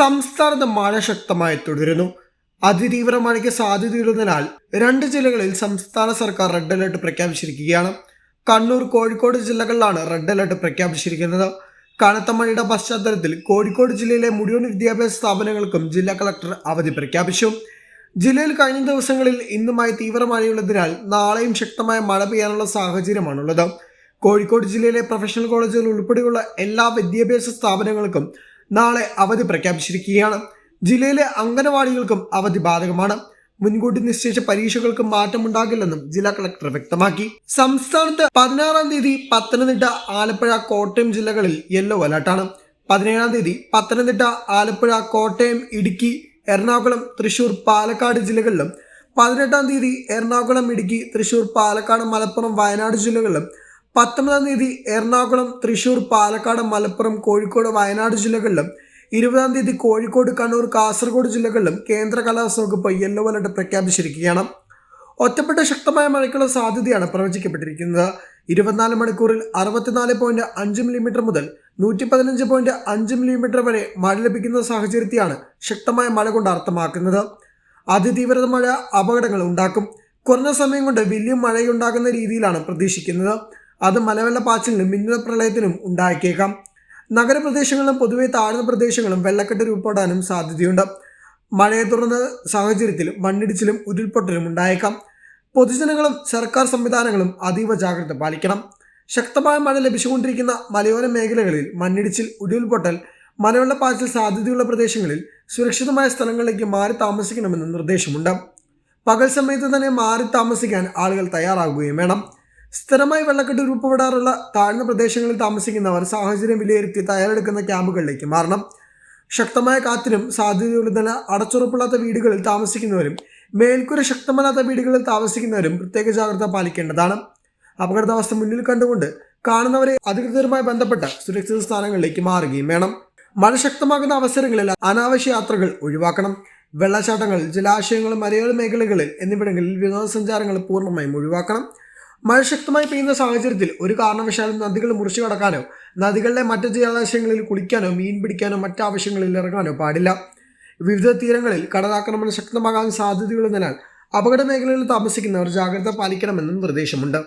സംസ്ഥാനത്ത് മഴ ശക്തമായി തുടരുന്നു. അതിതീവ്ര മഴയ്ക്ക് സാധ്യതയുള്ളതിനാൽ രണ്ട് ജില്ലകളിൽ സംസ്ഥാന സർക്കാർ റെഡ് അലർട്ട് പ്രഖ്യാപിച്ചിരിക്കുകയാണ്. കണ്ണൂർ കോഴിക്കോട് ജില്ലകളിലാണ് റെഡ് അലർട്ട് പ്രഖ്യാപിച്ചിരിക്കുന്നത്. കനത്ത മഴയുടെ പശ്ചാത്തലത്തിൽ കോഴിക്കോട് ജില്ലയിലെ മുഴുവൻ വിദ്യാഭ്യാസ സ്ഥാപനങ്ങൾക്കും ജില്ലാ കളക്ടർ അവധി പ്രഖ്യാപിച്ചു. ജില്ലയിൽ കഴിഞ്ഞ ദിവസങ്ങളിൽ ഇന്നുമായി തീവ്ര മഴയുള്ളതിനാൽ നാളെയും ശക്തമായ മഴ പെയ്യാനുള്ള സാഹചര്യമാണുള്ളത്. കോഴിക്കോട് ജില്ലയിലെ പ്രൊഫഷണൽ കോളേജുകൾ ഉൾപ്പെടെയുള്ള എല്ലാ വിദ്യാഭ്യാസ സ്ഥാപനങ്ങൾക്കും നാളെ അവധി പ്രഖ്യാപിച്ചിരിക്കുകയാണ്. ജില്ലയിലെ അംഗനവാടികൾക്കും അവധി ബാധകമാണ്. മുൻകൂട്ടി നിശ്ചയിച്ച പരീക്ഷകൾക്ക് മാറ്റമുണ്ടാകില്ലെന്നും ജില്ലാ കളക്ടർ വ്യക്തമാക്കി. സംസ്ഥാനത്ത് പതിനാറാം തീയതി പത്തനംതിട്ട ആലപ്പുഴ കോട്ടയം ജില്ലകളിൽ യെല്ലോ അലർട്ടാണ്. പതിനേഴാം തീയതി പത്തനംതിട്ട ആലപ്പുഴ കോട്ടയം ഇടുക്കി എറണാകുളം തൃശൂർ പാലക്കാട് ജില്ലകളിലും പതിനെട്ടാം തീയതി എറണാകുളം ഇടുക്കി തൃശൂർ പാലക്കാട് മലപ്പുറം വയനാട് ജില്ലകളിലും പത്തൊമ്പതാം തീയതി എറണാകുളം തൃശൂർ പാലക്കാട് മലപ്പുറം കോഴിക്കോട് വയനാട് ജില്ലകളിലും ഇരുപതാം തീയതി കോഴിക്കോട് കണ്ണൂർ കാസർഗോഡ് ജില്ലകളിലും കേന്ദ്ര കാലാവസ്ഥ വകുപ്പ് യെല്ലോ അലർട്ട് പ്രഖ്യാപിച്ചിരിക്കുകയാണ്. ഒറ്റപ്പെട്ട ശക്തമായ മഴയ്ക്കുള്ള സാധ്യതയാണ് പ്രവചിക്കപ്പെട്ടിരിക്കുന്നത്. ഇരുപത്തിനാല് മണിക്കൂറിൽ അറുപത്തിനാല് പോയിന്റ് അഞ്ച് മില്ലിമീറ്റർ മുതൽ നൂറ്റി പതിനഞ്ച് പോയിന്റ് അഞ്ച് മില്ലിമീറ്റർ വരെ മഴ ലഭിക്കുന്ന സാഹചര്യത്തെയാണ് ശക്തമായ മഴ കൊണ്ട് അർത്ഥമാക്കുന്നത്. അതിതീവ്രത മഴ അപകടങ്ങൾ ഉണ്ടാക്കും. കുറഞ്ഞ സമയം കൊണ്ട് വലിയ മഴയുണ്ടാകുന്ന രീതിയിലാണ് പ്രതീക്ഷിക്കുന്നത്. അത് മലവെള്ളപ്പാച്ചിലിനും മിന്നൽ പ്രളയത്തിനും ഉണ്ടാക്കിയേക്കാം നഗരപ്രദേശങ്ങളിലും പൊതുവെ താഴ്ന്ന പ്രദേശങ്ങളും വെള്ളക്കെട്ട് രൂപപ്പെടാനും സാധ്യതയുണ്ട്. മഴയെ തുടർന്ന സാഹചര്യത്തിൽ മണ്ണിടിച്ചിലും ഉരുൾപൊട്ടലും ഉണ്ടായേക്കാം. പൊതുജനങ്ങളും സർക്കാർ സംവിധാനങ്ങളും അതീവ ജാഗ്രത പാലിക്കണം. ശക്തമായ മഴ ലഭിച്ചുകൊണ്ടിരിക്കുന്ന മലയോര മേഖലകളിൽ മണ്ണിടിച്ചിൽ ഉരുൾപൊട്ടൽ മലവെള്ളപ്പാച്ചിൽ സാധ്യതയുള്ള പ്രദേശങ്ങളിൽ സുരക്ഷിതമായ സ്ഥലങ്ങളിലേക്ക് മാറി താമസിക്കണമെന്ന് നിർദ്ദേശമുണ്ട്. പകൽ സമയത്ത് തന്നെ മാറി താമസിക്കാൻ ആളുകൾ തയ്യാറാകുകയും വേണം. സ്ഥിരമായി വെള്ളക്കെട്ട് രൂപപ്പെടാറുള്ള താഴ്ന്ന പ്രദേശങ്ങളിൽ താമസിക്കുന്നവർ സാഹചര്യം വിലയിരുത്തി തയ്യാറെടുക്കുന്ന ക്യാമ്പുകളിലേക്ക് മാറണം. ശക്തമായ കാറ്റിനും സാധ്യതയുള്ളതിന് അടച്ചുറപ്പില്ലാത്ത വീടുകളിൽ താമസിക്കുന്നവരും മേൽക്കൂര ശക്തമല്ലാത്ത വീടുകളിൽ താമസിക്കുന്നവരും പ്രത്യേക ജാഗ്രത പാലിക്കേണ്ടതാണ്. അപകടാവസ്ഥ മുന്നിൽ കണ്ടുകൊണ്ട് കാണുന്നവരെ അധികൃതരുമായി ബന്ധപ്പെട്ട സുരക്ഷിത സ്ഥാനങ്ങളിലേക്ക് മാറുകയും വേണം. മഴ ശക്തമാകുന്ന അവസരങ്ങളിൽ അനാവശ്യ യാത്രകൾ ഒഴിവാക്കണം. വെള്ളച്ചാട്ടങ്ങൾ ജലാശയങ്ങൾ മലയോര മേഖലകളിൽ എന്നിവിടങ്ങളിൽ വിനോദസഞ്ചാരങ്ങൾ പൂർണമായും ഒഴിവാക്കണം. മഴ ശക്തമായി പെയ്യുന്ന സാഹചര്യത്തിൽ ഒരു കാരണവശാലും നദികൾ മുറിച്ചു കടക്കാനോ നദികളിലെ മറ്റ് ജലാശയങ്ങളിൽ കുളിക്കാനോ മീൻ പിടിക്കാനോ മറ്റാവശ്യങ്ങളിൽ ഇറങ്ങാനോ പാടില്ല. വിവിധ തീരങ്ങളിൽ കടലാക്രമണം ശക്തമാകാൻ സാധ്യതയുള്ളതിനാൽ അപകട മേഖലകളിൽ താമസിക്കുന്നവർ ജാഗ്രത പാലിക്കണമെന്നും നിർദ്ദേശമുണ്ട്.